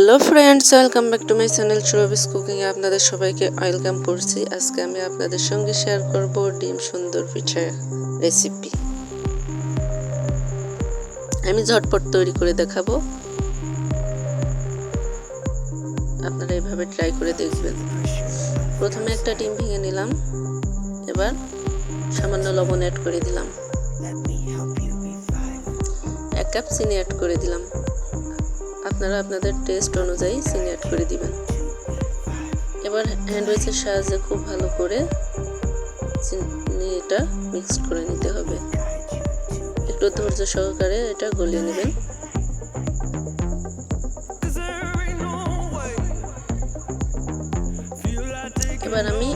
Hello friends welcome back to my channel সুরবিস কুকিংয়ে আপনাদের সবাইকে ওয়েলকাম করছি। আজকে আমি আপনাদের সঙ্গে শেয়ার করব ডিম সুন্দর পিঠা রেসিপি আমি ঝটপট তৈরি করে দেখাবো। আপনারা এভাবে ট্রাই করে দেখবেন। প্রথমে একটা ডিম ভেঙে নিলাম। এবার সামান্য লবণ অ্যাড করে দিলাম। এক কাপ চিনি অ্যাড করে দিলাম। আপনারা আপনাদের টেস্ট অনুযায়ী চিনি অ্যাড করে দিবেন। এবার হ্যান্ড সাহায্যে খুব ভালো করে চিনিটা মিক্স করে নিতে হবে। একটু ধৈর্য সহকারে এটা গলিয়ে নেবেন। এবার আমি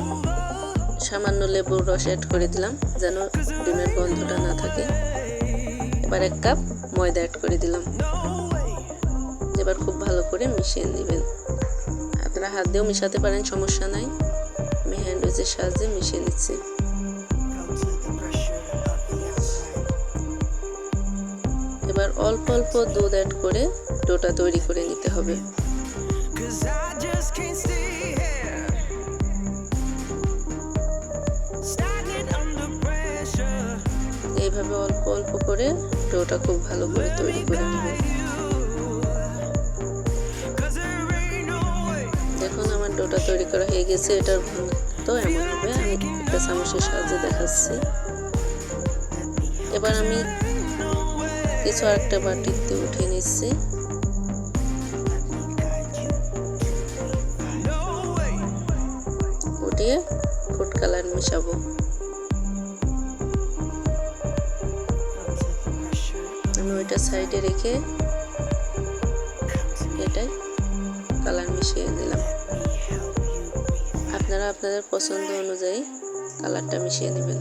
সামান্য লেবুর রস অ্যাড করে দিলাম, যেন ডিমের গন্ধটা না থাকে। এবার এক কাপ ময়দা অ্যাড করে দিলাম। ভালো করে মিশিয়ে নেবেন। আপনারা হাত দিয়েও মিশাতে পারেন, সমস্যা নাই। আমি হ্যান্ড উইচের সাহায্যে মিশিয়ে নিচ্ছি। এবার অল্প অল্প দুধ অ্যাড করে ডোটা তৈরি করে নিতে হবে। এইভাবে অল্প অল্প করে ডোটা খুব ভালো করে তৈরি করে নেবেন। ডোটা তৈরি করা হয়ে গেছে, এটার তো এমন হবে। আমি একটা চামচের সাহায্যে দেখাচ্ছি। এবার আমি কিছু আরেকটা বাটিতে উঠিয়ে নিচ্ছি। উঠিয়ে ফুড কালার মিশাবো। আমি ওইটা সাইডে রেখে এটাই কালার মিশিয়ে দিলাম। আপনারা আপনাদের পছন্দ অনুযায়ী কালারটা মিশিয়ে নেবেন।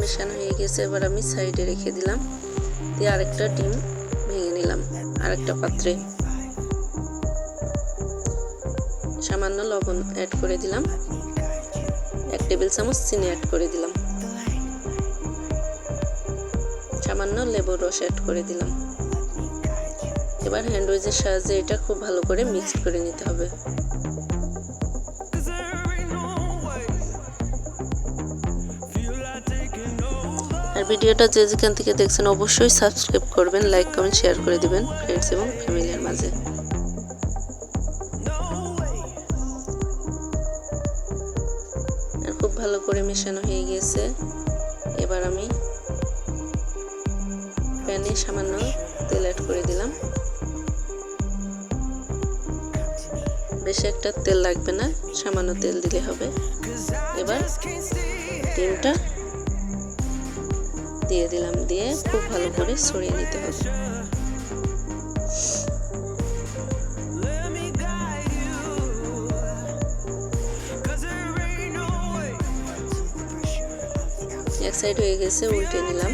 মেশানো হয়ে গেছে, এবার আমি সাইডে রেখে দিলাম। দিয়ে আরেকটা ডিম ভেঙে নিলাম, আরেকটা পাত্রে। সামান্য লবণ অ্যাড করে দিলাম। এক টেবিল চামচ চিনি অ্যাড করে দিলাম। সামান্য লেবুর রস অ্যাড করে দিলাম। এবার হ্যান্ডউইচের সাহায্যে এটা খুব ভালো করে মিক্স করে নিতে হবে। আর ভিডিওটা যে যেখান থেকে দেখছেন অবশ্যই সাবস্ক্রাইব করবেন লাইক কমেন্ট শেয়ার করে দিবেন ফ্রেন্ডস এবং ফ্যামিলির মাঝে। ভালো করে মেশানো হয়ে গিয়েছে এবার আমি প্যানে সামান্য তেল অ্যাড করে দিলাম। বেশি একটা তেল লাগবে না, সামান্য তেল দিলে হবে। এবার ডিমটা দিয়ে দিলাম, দিয়ে খুব ভালো করে ছড়িয়ে নিতে হবে। সাইড হয়ে গেছে, উল্টে নিলাম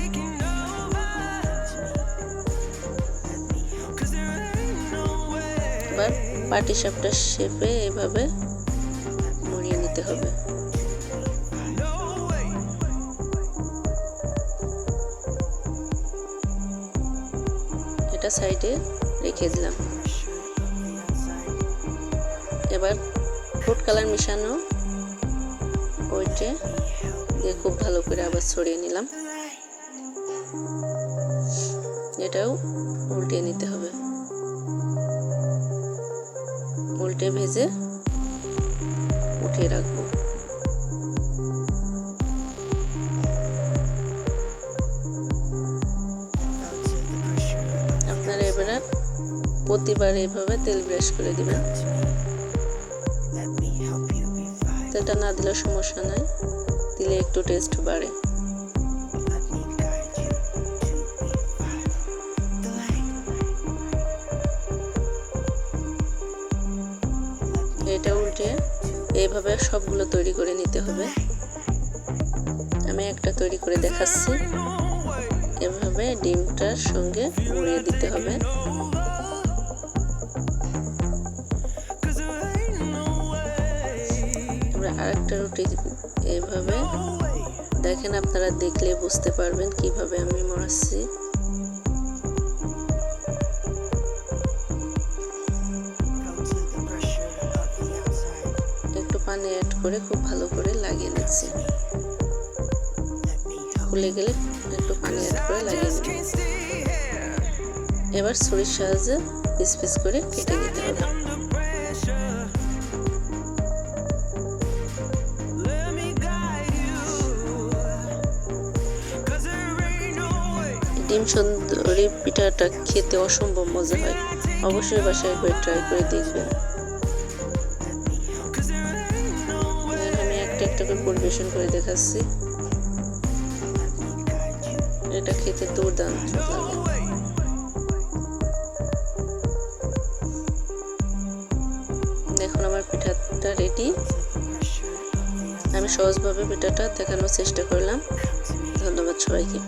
এবার পাটি সাপটা শেপে এভাবে মুড়িয়ে নিতে হবে। এটা সাইডে রেখে দিলাম। এবার ফুড কালার মিশানো, ওইটে দিয়ে খুব ভালো করে আবার ছড়িয়ে নিলাম। এটাও উল্টে নিতে হবে। উল্টে ভেজে উঠিয়ে রাখব। আপনারা এবারে প্রতিবার এইভাবে তেল ব্রাশ করে দিবেন। তেলটা না দিলে সমস্যা নাই। দিলে একটু টেস্ট বাড়ে। এটা উল্টে এইভাবে সবগুলো তৈরি করে নিতে হবে। আমি একটা তৈরি করে দেখাচ্ছি। এভাবে ডিমটার সঙ্গে উড়িয়ে দিতে হবে। আরেকটা রুটি এভাবে দেখেন আপনারা দেখলে বুঝতে পারবেন কীভাবে আমি মরাচ্ছি একটু পানি অ্যাড করে খুব ভালো করে লাগিয়ে নিচ্ছি। খুলে গেলে একটু পানি অ্যাড করে লাগিয়ে এবার ছুরির সাহায্যে পিস করে কেটে নিতে হবে। ডিম সুন্দরী পিঠাটা খেতে অসম্ভব মজা হয়। অবশ্যই বাসায় একবার ট্রাই করে দেখবেন। আমি একটা একটা করে পরিবেশন করে দেখাচ্ছি। এটা খেতে দুর্দান্ত লাগে। দেখুন আমার পিঠাটা রেডি আমি সহজভাবে পিঠাটা দেখানোর চেষ্টা করলাম। ধন্যবাদ সবাইকে।